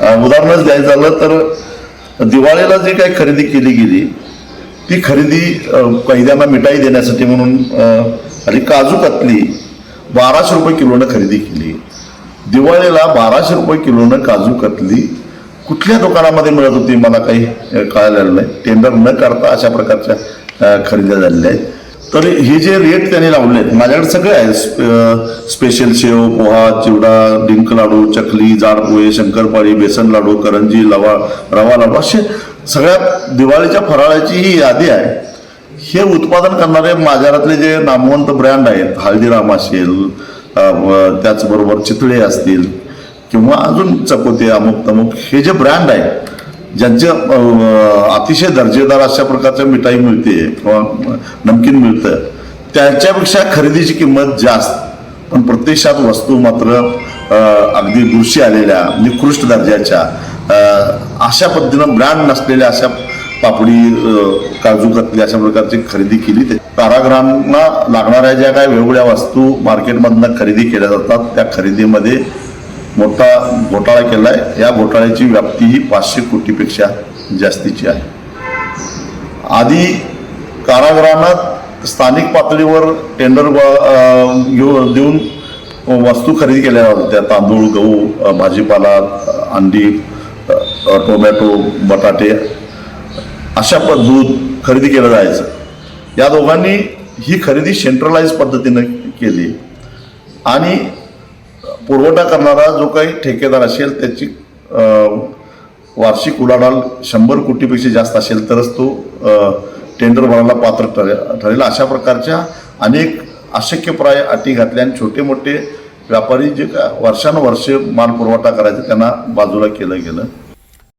उदाहरणच द्यायचं झालं तर दिवाळीला जी काही खरेदी केली गेली ती खरेदी कैद्यांना मिठाई देण्यासाठी म्हणून आणि काजू कतली बाराशे रुपये किलोनं खरेदी केली. दिवाळीला बाराशे रुपये किलोनं काजू कतली. कुठल्या दुकानामध्ये मिळत होती मला काही कळालेलं नाही. टेंडर न करता अशा प्रकारच्या खरेदी खरेद्या झालेल्या आहेत. तर हे जे रेट त्यांनी लावले आहेत माझ्याकडे सगळे आहे स्प- स्पेशल शेव पोहा चिवडा डिंक लाडू चकली जाड पोहे शंकरपाळी बेसन लाडू करंजी लवा रवा लाडू असे सगळ्या दिवाळीच्या फराळाची ही यादी आहे. हे उत्पादन करणारे बाजारातले जे नामवंत ब्रँड आहेत हल्दीराम असेल त्याचबरोबर चितळे असतील किंवा अजून चकोते अमुक तमुक हे जे ब्रँड आहेत ज्यांच्या अतिशय दर्जेदार अशा प्रकारच्या मिठाई मिळते किंवा नमकीन मिळतं त्याच्यापेक्षा खरेदीची किंमत जास्त. पण प्रत्यक्षात वस्तू मात्र अगदी बुरशी आलेल्या निकृष्ट दर्जाच्या अशा पद्धतीनं ब्रँड नसलेल्या अशा पापडी काजू कतली अशा प्रकारची खरेदी केली ते. कारागृहांना लागणाऱ्या ज्या काही वेगवेगळ्या वस्तू मार्केटमधनं खरेदी केल्या जातात त्या खरेदीमध्ये मोठा घोटाळा केला आहे या घोटाळ्याची व्याप्ती ही पाचशे कोटीपेक्षा जास्तीची आहे. आधी कारागृहांना स्थानिक पातळीवर टेंडर घेऊन देऊन वस्तू खरेदी केल्या जात होत्या तांदूळ गहू भाजीपाला अंडी टोमॅटो बटाटे अशा प दूध खरेदी केलं जायचं. या दोघांनी ही खरेदी सेंट्रलाइज पद्धतीनं केली. आणि पुरवठा करणारा जो काही ठेकेदार असेल त्याची वार्षिक उलाढाल शंभर कोटीपेक्षा जास्त असेल तरच तो टेंडर भरायला पात्र ठरे ठरेल. अशा प्रकारच्या अनेक अशक्यप्राय अटी घातल्या आणि छोटे मोठे व्यापारी जे का वर्षानुवर्षे माल पुरवठा करायचे त्यांना बाजूला केलं गेलं.